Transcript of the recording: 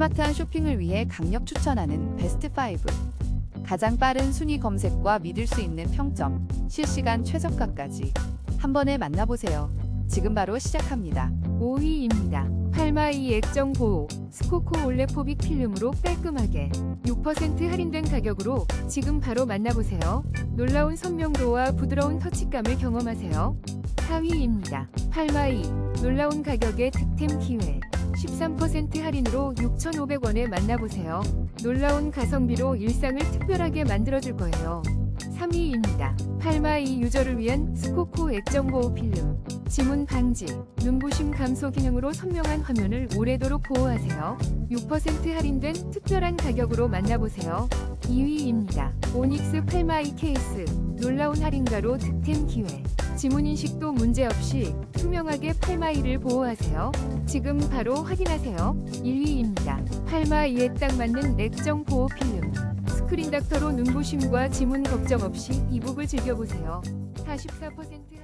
스마트한 쇼핑을 위해 강력 추천하는 베스트 5. 가장 빠른 순위 검색과 믿을 수 있는 평점, 실시간 최저가까지 한 번에 만나보세요. 지금 바로 시작합니다. 5위입니다. 팔마이 액정 보호 스코코 올레포빅 필름으로 깔끔하게 6% 할인된 가격으로 지금 바로 만나보세요. 놀라운 선명도와 부드러운 터치감을 경험하세요. 4위입니다. 팔마이 놀라운 가격의 득템 기회 13% 할인으로 6,500원에 만나보세요. 놀라운 가성비로 일상을 특별하게 만들어줄 거예요. 3위입니다. 팔마이 유저를 위한 스코코 액정 보호 필름 지문 방지, 눈부심 감소 기능으로 선명한 화면을 오래도록 보호하세요. 6% 할인된 특별한 가격으로 만나보세요. 2위입니다. 오닉스 팔마이 케이스 놀라운 할인가로 득템 기회 지문 인식도 문제없이 투명하게 팔마이를 보호하세요. 지금 바로 확인하세요. 1위입니다. 팔마이에 딱 맞는 액정 보호 필름 스크린 닥터로 눈부심과 지문 걱정 없이 이북을 즐겨보세요. 44% 할인